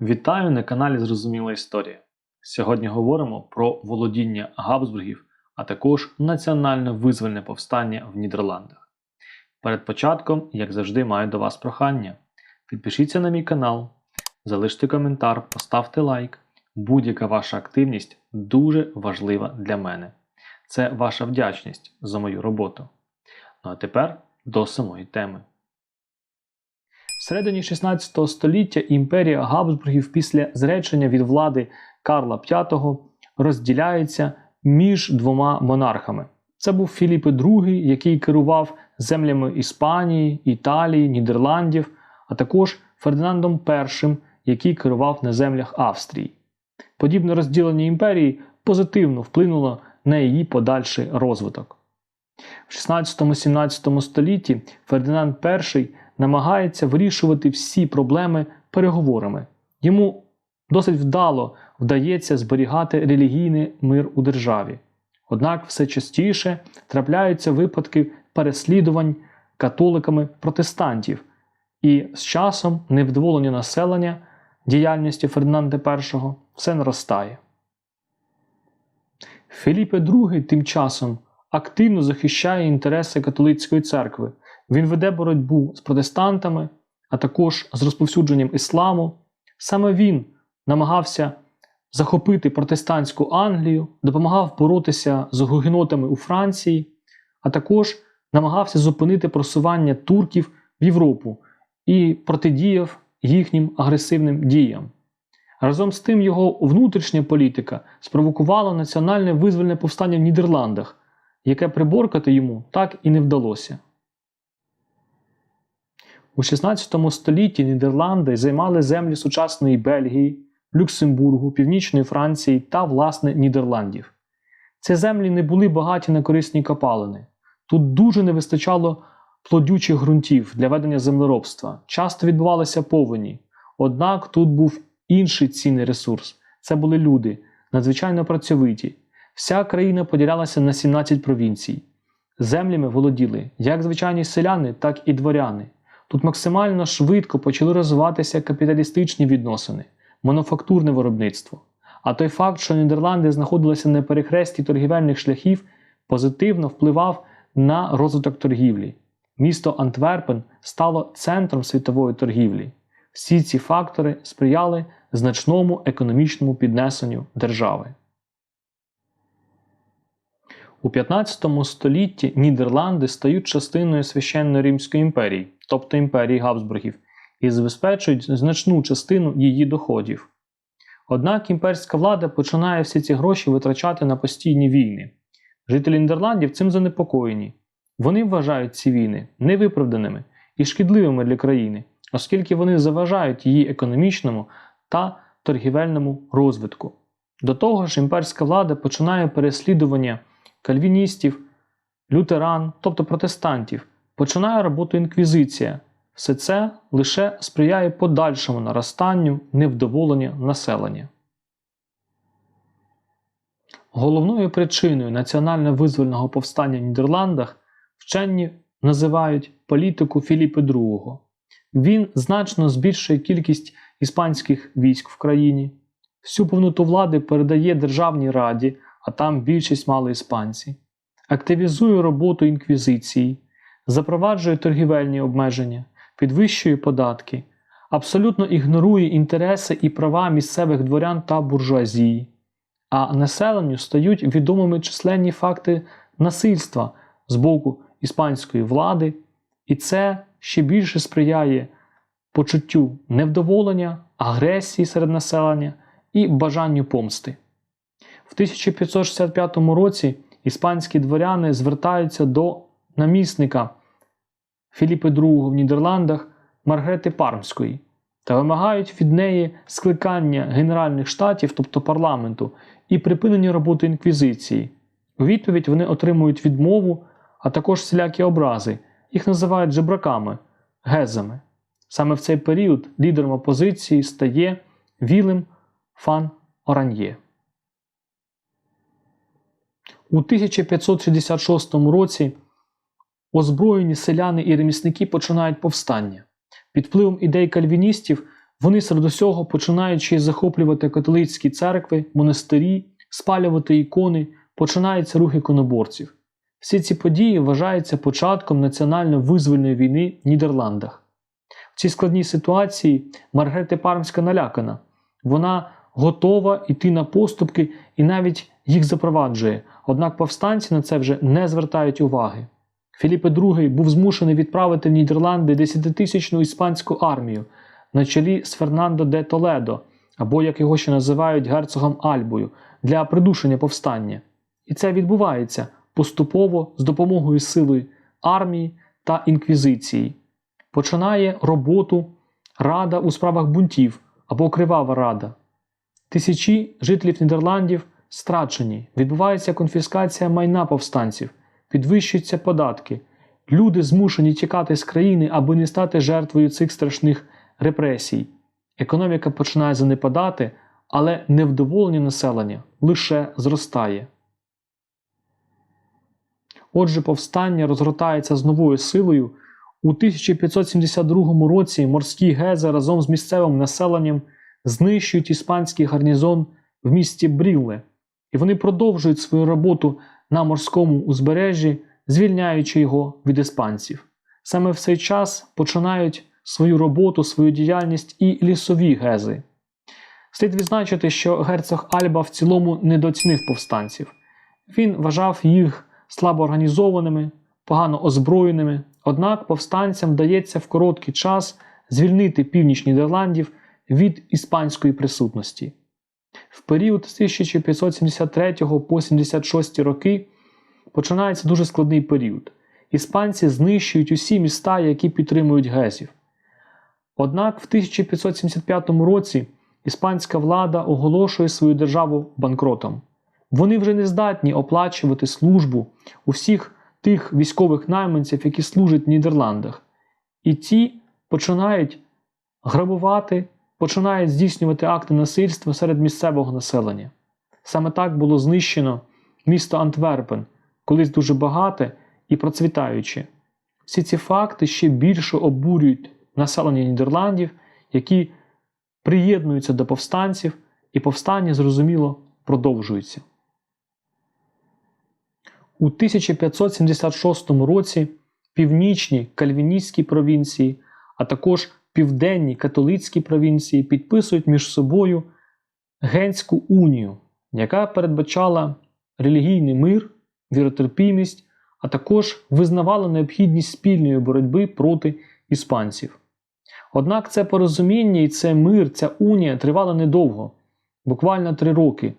Вітаю на каналі Зрозуміла Історія. Сьогодні говоримо про володіння Габсбургів, а також національне визвольне повстання в Нідерландах. Перед початком, як завжди, маю до вас прохання. Підпишіться на мій канал, залиште коментар, поставте лайк. Будь-яка ваша активність дуже важлива для мене. Це ваша вдячність за мою роботу. Ну а тепер до самої теми. Всередині 16 століття імперія Габсбургів після зречення від влади Карла V розділяється між двома монархами. Це був Філіп II, який керував землями Іспанії, Італії, Нідерландів, а також Фердинандом І, який керував на землях Австрії. Подібне розділення імперії позитивно вплинуло на її подальший розвиток. В 16-17 столітті Фердинанд І намагається вирішувати всі проблеми переговорами. Йому досить вдало вдається зберігати релігійний мир у державі. Однак все частіше трапляються випадки переслідувань католиками протестантів, і з часом невдоволення населення діяльністю Фердинанда І все наростає. Філіпе II тим часом активно захищає інтереси католицької церкви. Він веде боротьбу з протестантами, а також з розповсюдженням ісламу. Саме він намагався захопити протестантську Англію, допомагав боротися з гугенотами у Франції, а також намагався зупинити просування турків в Європу і протидіяв їхнім агресивним діям. Разом з тим, його внутрішня політика спровокувала національне визвольне повстання в Нідерландах, яке приборкати йому так і не вдалося. У 16 столітті Нідерланди займали землі сучасної Бельгії, Люксембургу, Північної Франції та, власне, Нідерландів. Ці землі не були багаті на корисні копалини. Тут дуже не вистачало плодючих ґрунтів для ведення землеробства. Часто відбувалися повені. Однак тут був інший цінний ресурс це були люди, надзвичайно працьовиті. Вся країна поділялася на 17 провінцій. Землями володіли як звичайні селяни, так і дворяни. Тут максимально швидко почали розвиватися капіталістичні відносини, мануфактурне виробництво. А той факт, що Нідерланди знаходилися на перехресті торгівельних шляхів, позитивно впливав на розвиток торгівлі. Місто Антверпен стало центром світової торгівлі. Всі ці фактори сприяли значному економічному піднесенню держави. У 15 столітті Нідерланди стають частиною священної Римської імперії, тобто імперії Габсбургів, і забезпечують значну частину її доходів. Однак імперська влада починає всі ці гроші витрачати на постійні війни. Жителі Нідерландів цим занепокоєні. Вони вважають ці війни невиправданими і шкідливими для країни, оскільки вони заважають її економічному та торгівельному розвитку. До того ж, імперська влада починає переслідування кальвіністів, лютеран, тобто протестантів, починає роботу інквізиція. Все це лише сприяє подальшому наростанню невдоволення населення. Головною причиною національно-визвольного повстання в Нідерландах вчені називають політику Філіпа II. Він значно збільшує кількість іспанських військ в країні, всю повноту влади передає Державній раді, а там більшість мали іспанці, активізує роботу інквізиції, запроваджує торгівельні обмеження, підвищує податки, абсолютно ігнорує інтереси і права місцевих дворян та буржуазії, а населенню стають відомими численні факти насильства з боку іспанської влади, і це ще більше сприяє почуттю невдоволення, агресії серед населення і бажанню помсти. В 1565 році іспанські дворяни звертаються до намісника Філіпа II в Нідерландах Маргрети Пармської та вимагають від неї скликання Генеральних штатів, тобто парламенту, і припинення роботи інквізиції. У відповідь вони отримують відмову, а також всілякі образи. Їх називають жебраками, гезами. Саме в цей період лідером опозиції стає Вілем Фан Оран'є. У 1566 році озброєні селяни і ремісники починають повстання. Під впливом ідей кальвіністів Вони серед усього починаючи захоплювати католицькі церкви, монастирі, спалювати ікони, починаються рух іконоборців. Всі ці події вважаються початком національно-визвольної війни в Нідерландах. В цій складній ситуації Маргарита Пармська налякана. Вона готова йти на поступки і навіть їх запроваджує. Однак повстанці на це вже не звертають уваги. Філіппе II був змушений відправити в Нідерланди 10-тисячну іспанську армію на чолі з Фернандо де Толедо, або як його ще називають герцогом Альбою, для придушення повстання. І це відбувається поступово з допомогою сили армії та інквізиції. Починає роботу Рада у справах бунтів або Кривава Рада. Тисячі жителів Нідерландів страчені, відбувається конфіскація майна повстанців, підвищуються податки. Люди змушені тікати з країни, аби не стати жертвою цих страшних репресій. Економіка починає занепадати, але невдоволення населення лише зростає. Отже, повстання розгортається з новою силою. У 1572 році морські гези разом з місцевим населенням знищують іспанський гарнізон в місті Брілле, і вони продовжують свою роботу на морському узбережжі, звільняючи його від іспанців. Саме в цей час починають свою роботу, свою діяльність і лісові гези. Слід відзначити, що герцог Альба в цілому недооцінив повстанців. Він вважав їх слабо організованими, погано озброєними, однак повстанцям вдається в короткий час звільнити північ Нідерландів від іспанської присутності. В період з 1573 по 76 роки починається дуже складний період. Іспанці знищують усі міста, які підтримують гезів. Однак в 1575 році іспанська влада оголошує свою державу банкротом. Вони вже не здатні оплачувати службу у всіх тих військових найманців, які служать в Нідерландах. І ті починають грабувати, починають здійснювати акти насильства серед місцевого населення. Саме так було знищено місто Антверпен, колись дуже багате і процвітаюче. Всі ці факти ще більше обурюють населення Нідерландів, які приєднуються до повстанців, і повстання, зрозуміло, продовжується. У 1576 році північні кальвіністські провінції, а також південні католицькі провінції підписують між собою Генську унію, яка передбачала релігійний мир, віротерпімість, а також визнавала необхідність спільної боротьби проти іспанців. Однак це порозуміння і це мир, ця унія тривала недовго, буквально три роки,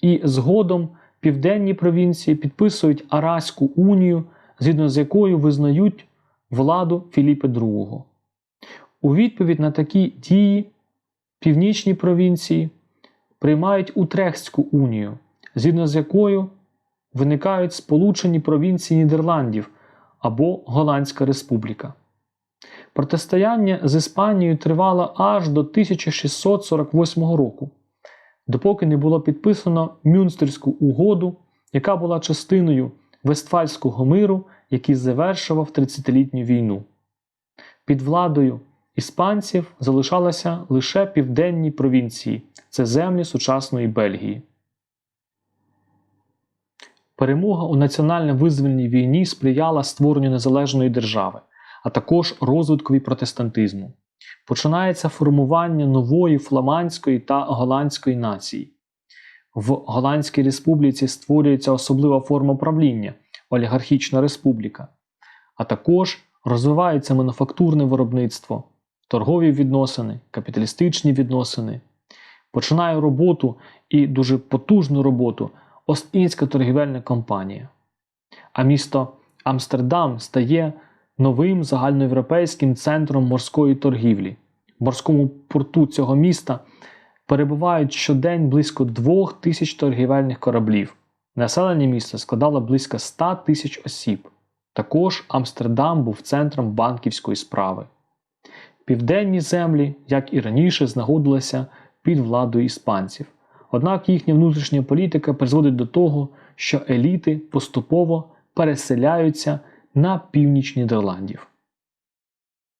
і згодом південні провінції підписують Араську унію, згідно з якою визнають владу Філіпа II. У відповідь на такі дії північні провінції приймають Утрехтську унію, згідно з якою виникають Сполучені провінції Нідерландів або Голландська Республіка. Протистояння з Іспанією тривало аж до 1648 року, допоки не було підписано Мюнстерську угоду, яка була частиною Вестфальського миру, який завершував 30-літню війну. Під владою іспанців залишалися лише південні провінції це землі сучасної Бельгії. Перемога у національно-визвольній війні сприяла створенню незалежної держави, а також розвиткові протестантизму. Починається формування нової фламандської та голландської нації. В Голландській республіці створюється особлива форма правління олігархічна республіка, а також розвивається мануфактурне виробництво, торгові відносини, капіталістичні відносини. Починає роботу і дуже потужну роботу Ост-Індська торгівельна компанія. А місто Амстердам стає новим загальноєвропейським центром морської торгівлі. В морському порту цього міста перебувають щодень близько двох тисяч торгівельних кораблів. Населення міста складало близько 100 тисяч осіб. Також Амстердам був центром банківської справи. Південні землі, як і раніше, знаходилися під владою іспанців. Однак їхня внутрішня політика призводить до того, що еліти поступово переселяються на північ Нідерландів.